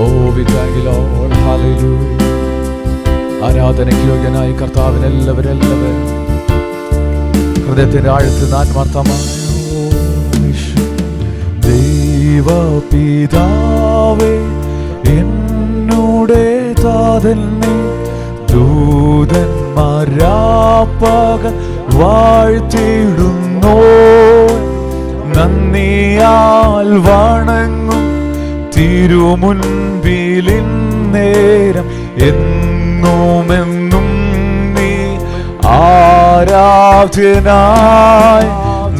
Oh thank you Lord hallelujah ആരാധനയ്ക്ക് ആഴത്തിൽ ആത്മാർത്ഥമായ ദൈവപിതാവേ എന്നോടെ വാഴ്ത്തിയിടുന്നോ. നന്ദിയാൽ വണങ്ങും തിരുമുൻപിലിൻ നേരം എന്നുമെന്നും നീ ആരാധനായി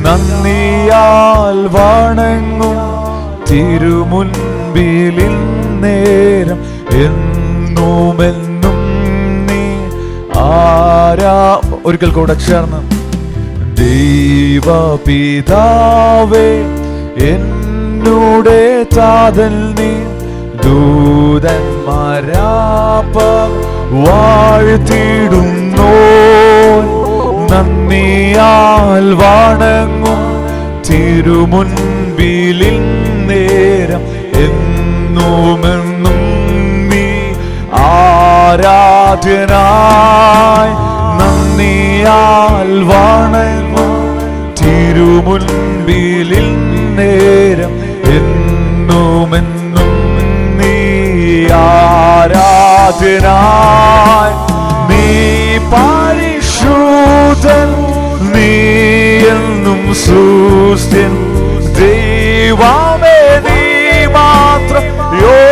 നന്ദിയാൽ വണങ്ങും. തിരുമുൻപിലിൻ നേരം എന്നുമെന്നും നീ ആരാ ഒരിക്കൽ കൂടെ ചേർന്ന്. ദൈവപിതാവേ എന്നോടെ താതൽ നീ ദൂതന്മാരാപ്പ വാഴ്ത്തിടുന്നു നന്ദിയാൽ വണങ്ങും തിരുമുൻപിലിൽ നേരം എന്നുമെന്നും നീ ആരാധ്യനായി നന്ദിയാൽ വണങ്ങും തിരുമുൻപിലിൽ നേരം ആരാധ്യനായി നീ പരിശുദ്ധൻ നീ എന്നും സൂസ്ത്യൻ ദൈവമേ നീ മാത്രം യോഗ്യനായി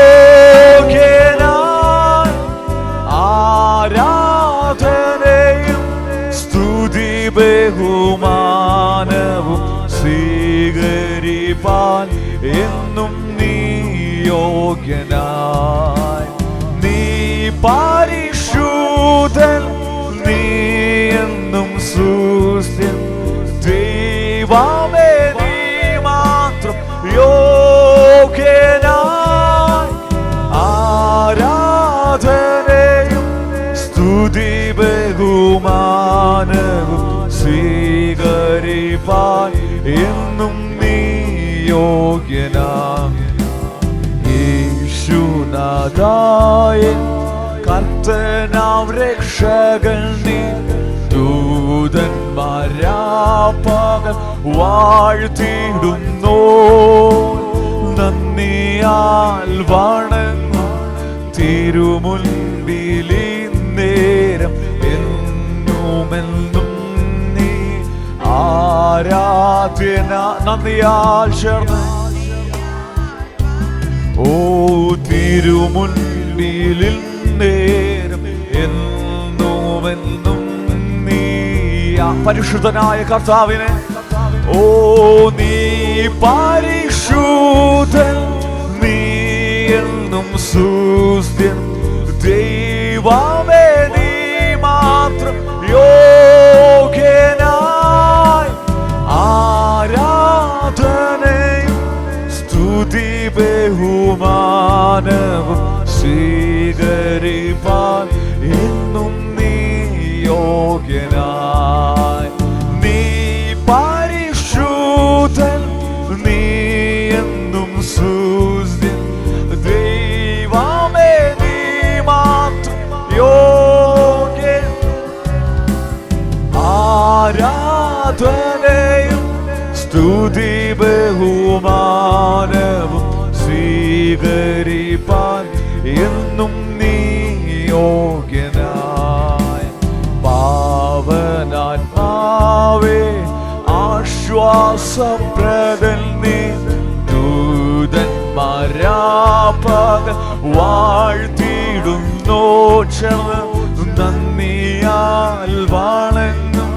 ദൈവമേ നീ മാത്രം യോഗ്യനായി ആരാധനയും സ്തുതി ബഹുമാനവും സ്വീകരിപ്പാൻ എന്നും നീ യോഗ്യനാം യേശുനാഥായ കർത്തനാം രക്ഷകൻ നീ ദൂതന്മാരാപ്പകൽ വാഴ്ത്തിടുന്നു നന്ദിയാൽ വണങ്ങു തിരുമുൻപിലി നേരം എന്നുമെന്നും നീ ആരാധ്യന. നന്ദിയാൽ ചേർന്ന്. ഓ തിരുമുൻപിലിൽ നേരം എന്നുമെന്നും ആ പരിശുദ്ധനായ കർത്താവിനെ? ഓ നീ പരിശുദ്ധൻ നീ എന്നും സുസ്ഥൻ ദൈവമേ നീ മാത്രം യോഗ്യനായി ആരാധനയും സ്തുതി ബഹുമാനവും സ്വീകരിപ്പാൻ ആശ്വാസപ്രദൻ നീ ദൂതന്മാരാപകൽ വാഴ്ത്തിയിടുന്നോ. ചെന്ന് നന്ദിയാൽ വാളെന്നും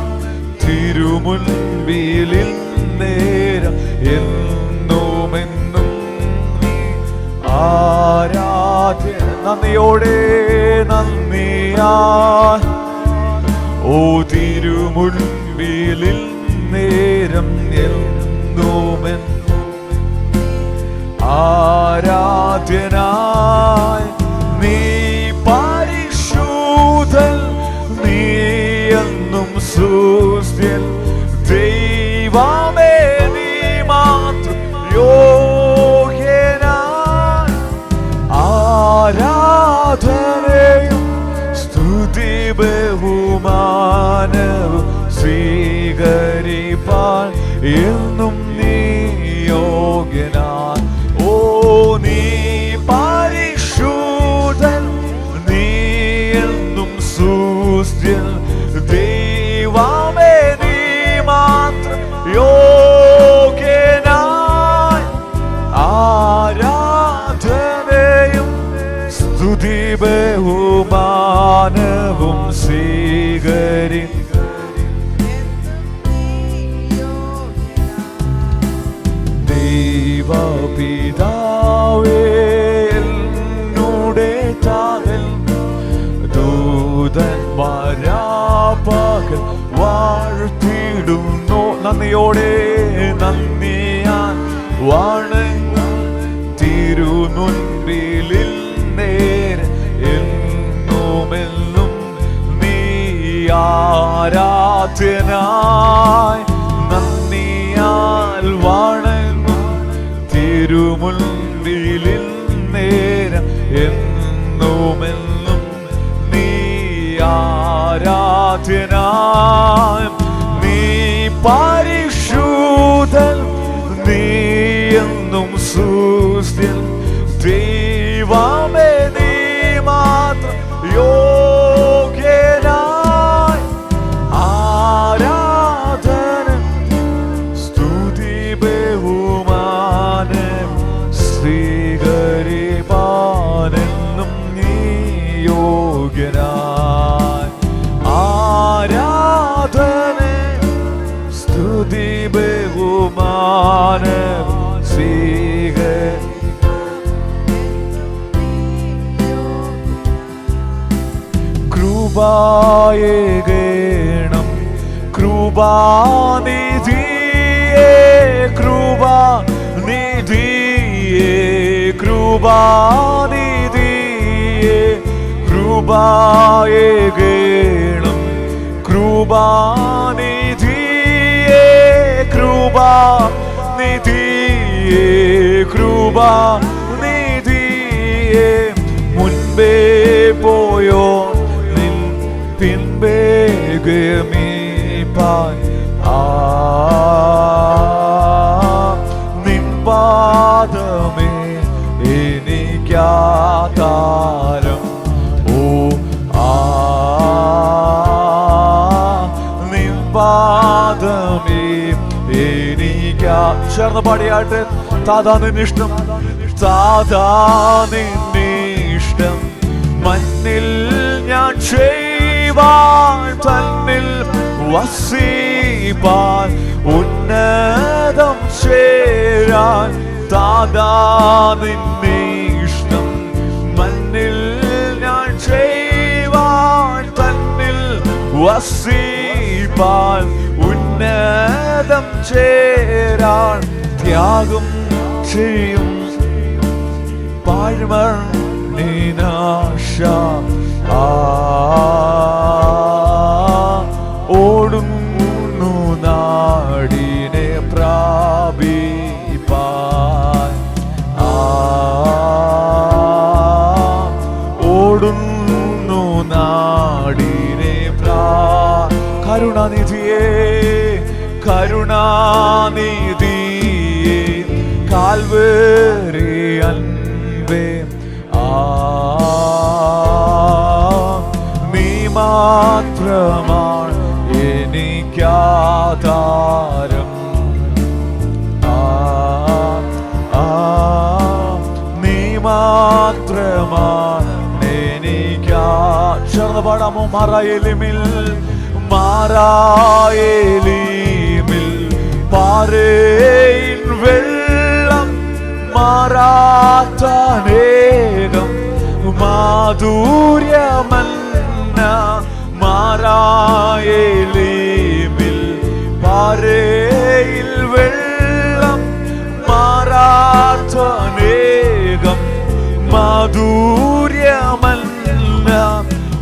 തിരുമുൻപിലിൽ നേരം എന്നുമെന്നും ആരാധ്യ. നന്ദിയോടെ നന്ദിയാ ഓ തിരുമുൻപിലിൽ നേരം എന്നുമെന്നും ആരാധ്യനായി ദൂതന്മാരാപകൽ വാഴ്ത്തിടുന്നു നന്ദിയോടെ നന്ദിയാൻ വണങ്ങും തിരുനുൻപിലിൽ നേരെ എന്നുമെന്നും നീ ആരാധ്യനായി നന്ദിയാൽ വണങ്ങും തിരുമുൻപിലിൽ നേരം ആരാധ്യനായി നീ പരിശുദ്ധൻ നീ എന്നും സൂസ്യൻ ദൈവമേ കൃപായേകേണം. കൃപാനിധിയേ കൃപാനിധിയേ കൃപാനിധിയേ കൃപായേകേണം. കൃപാനിധിയേ കൃപാനിധിയേ കൃപാനിധിയേ. മുൻപേ പോയോ? ഗമീപ്പാൻ ആ നിൻ പാദമേ എനിക്കാതാരം. ഓ ആ നിൻ പാദമേ എനിക്കാ. ചേർന്ന് പാടിയാട്ട്. താതാ നിന്നിഷ്ടം താതാ നിന്നിഷ്ടം മണ്ണിൽ ഞാൻ ചെയ്യുവാൻ തന്നിൽ வசிப்பான் உன்னதம் சேரான் தாதாவின் இஷ்டம் மண்ணில் நான் செய்வான் தன்னில் வசிப்பான் உன்னதம் சேரான். தியாகம் செய்யும் பாழ்மர் நீனாஷா. ஆ. അൻപേ ആ നീ മാത്രമാണ് എനിക്കാധാരം. ആ നീ മാത്രമാണ് എനിക്കാ ചേർന്ന് പാടാമോ? മാറായേലിമിൽ മാറായേലിമിൽ. വെള്ളം മാറാത്തനേകം മാധുര്യമന്ന മാറായേലിമിൽ പാറയിൽ വെള്ളം മാറാത്തനേകം മാധുര്യമല്ല.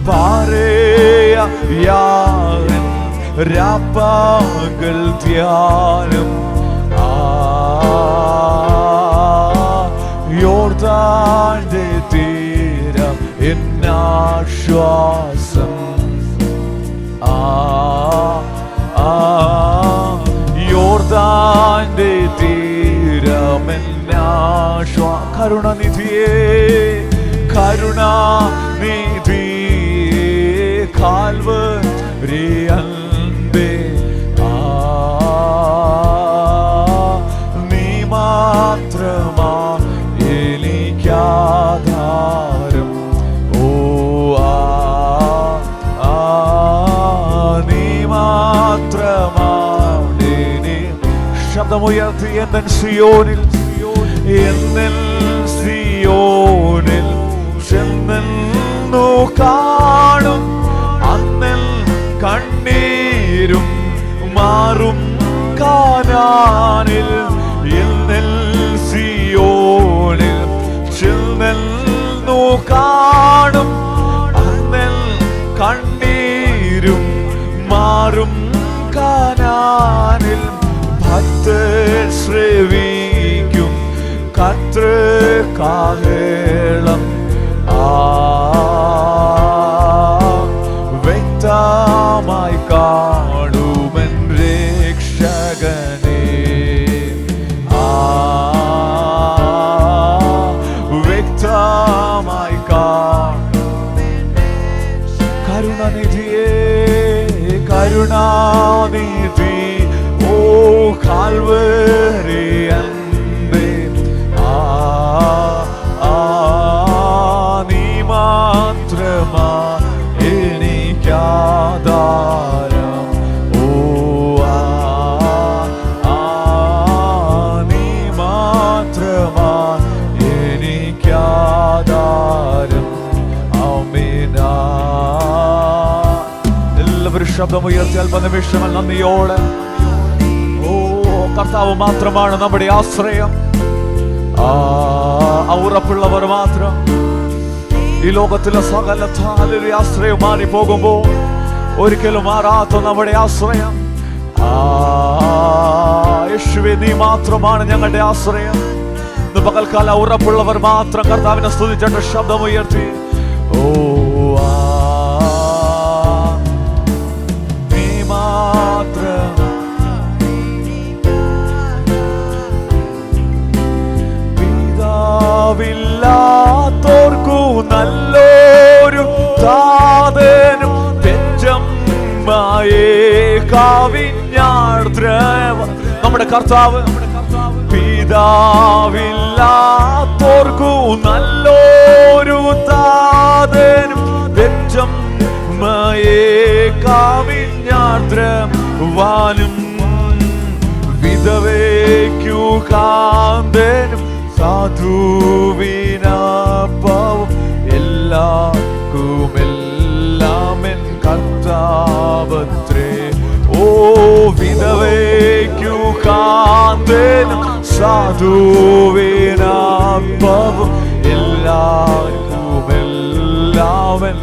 പാറയ രാപ്പകൽ ധ്യാനം യോർദാന്റെ തീരത്തിൽ എന്നാശ്വാസം. ആ ആ യോർദാന്റെ തീരമെന്നാശ്വാ കരുണനിധിയേ കരുണാനിധിയേ കാൽവ അൻപേ ശബ്ദമുയർത്തി എന്തൻ സിയോനിൽ. എന്നൻ സിയോനിൽ ചെന്നു കാണും. അന്നൽ കണ്ണീരും മാറും കാനാനിൽ. എന്നൽ സിയോനിൽ ചെന്നു കാണും. അന്നൽ കണ്ണീരും മാറും കാനാനിൽ. ഭക്തർ ശ്രവിക്കും കത്ര കാഹളം ആ വ്യക്തമായി കാണുമൻ രക്ഷകനെ. ആ വ്യക്തമായി കാണുമൻ കരുണാനിധിയേ കരുണാനിധി കാൽവരി അൻപേ ആ ഓ ശബ്ദം ഉയർത്തി അല്പനിമിഷം നന്ദിയോടെ കർത്താവ് മാത്രമാണ് നമ്മുടെ ആശ്രയം. ആ ഉറപ്പുള്ളവർ മാത്രം. ഈ ലോകത്തിലെ സകല താലൊരു ആശ്രയം മാറി പോകുമ്പോ ഒരിക്കലും മാറാത്ത നമ്മുടെ ആശ്രയം. ആ നീ മാത്രമാണ് ഞങ്ങളുടെ ആശ്രയം. പകൽക്കാല ഉറപ്പുള്ളവർ മാത്രം കർത്താവിനെ സ്തുതിച്ചിട്ട് ശബ്ദം പിതാവില്ലാത്തോർക്കു നല്ലൊരു താതനും പെഞ്ചമ്മായേ കാവിഞ്ഞാർദ്രവ. നമ്മുടെ കർത്താവ് പിതാവില്ലാത്തോർക്കു നല്ലൊരു താതനും പെഞ്ചമ്മയെ കാവിഞ്ഞാർദ്രം വാനും വിധവയ്ക്കു കാന്തനും സാധുവിനപ്പവും എല്ലാക്കുമെല്ലാമെൻ കർത്താവത്രേ. ഓ വിധവയ്ക്കു കാന്തനും സാധുവിനപ്പവും എല്ലാക്കുമെല്ലാമെൻ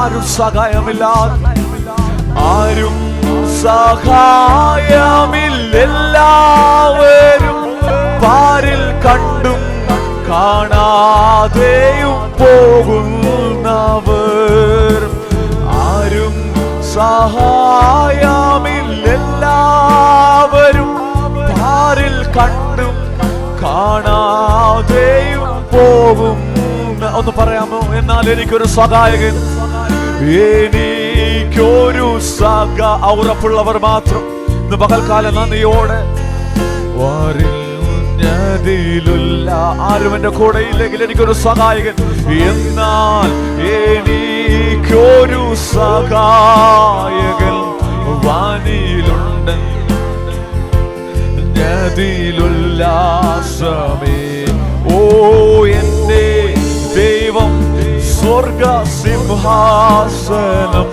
ആരും സഹായമില്ലാതെ ആരും സഹായമില്ലെല്ലാവരും പാരിൽ കണ്ടും കാണാതെയും പോകുന്നവർ. ആരും സഹായമില്ലെല്ലാവരും പാരിൽ കണ്ടും കാണാതെയും പോകും ഒന്ന് പറയാമോ? എന്നാൽ എനിക്കൊരു സഹായകൻ എനിക്കൊരു സഹ ഉറപ്പുള്ളവർ മാത്രം. ഇന്ന് പകൽക്കാലം നന്ദിയോടെ വരിഞ്ഞതിലുള്ള ആരും എന്റെ കൂടെയില്ലെങ്കിൽ എനിക്കൊരു സഹായകൻ. എന്നാൽ എനിക്കൊരു സഹായകൻ വാനിയിലുണ്ട്. ഞതിലുല്ലാസമേ ഓ എന്റെ ദൈവം സ്വർഗ സിംഹാസനം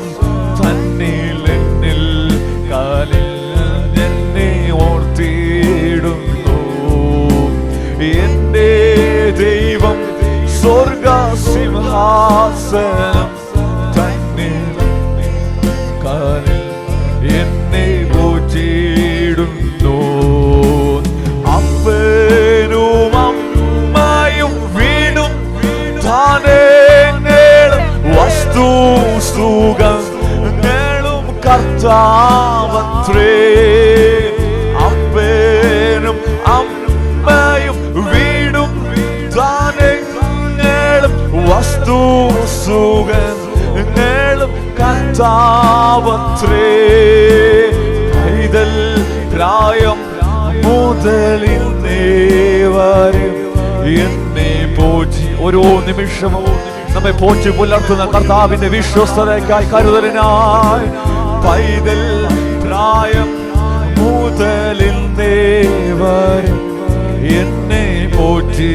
എന്റെ ദൈവം സ്വർഗ സിംഹാസനം തന്നെ കാലിൽ എന്നെ പോറ്റിയിടുന്നു. അപ്പനും അമ്മയും വീണും താനേ സുഖങ്ങളും കർത്താവത്രേ. വസ്തു സുഖങ്ങളും കത്താവത്രേ പൈതൽ പ്രായം മുതലിൽ നേവരും. എന്നെ പോറ്റി ഓരോ നിമിഷവും നമ്മെ പോറ്റി പുലർത്തുന്ന കർത്താവിന്റെ വിശ്വസ്തതയ്ക്കായി കരുതലിനായി. പൈതൽ പ്രായം മുതലിൽ നേവരും. എന്നെ പോറ്റി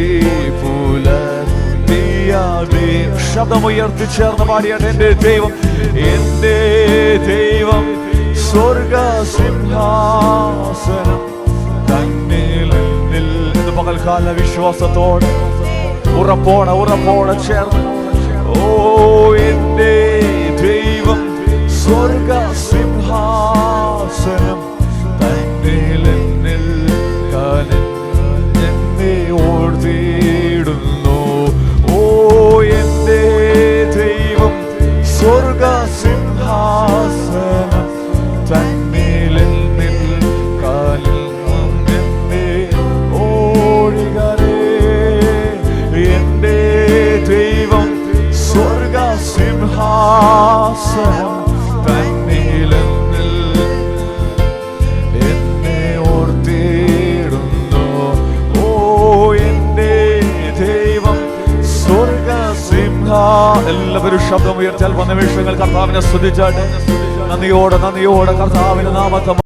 പുലർത്തിയാതെ ശബ്ദമുയർത്തി ചേർന്ന് പാടിയാണ് എന്റെ ദൈവം എന്റെ ദൈവം സ്വർഗ സിംഹാസനം തന്നിൽ നിന്ന് പകൽക്കാല വിശ്വാസത്തോടെ ഉറപ്പോടെ ഉറപ്പോടെ ചേർന്ന് ഓ എന്റെ ദൈവം സ്വർഗ സിംഹാസനം തന്നിൽ എന്നെ ശബ്ദം ഉയർച്ചാൽ വന്ന നിമിഷങ്ങൾ കർത്താവിനെ സ്തുതിച്ചാട്ടെ. നന്ദിയോടെ നന്ദിയോടെ കർത്താവിന് നാമത്തെ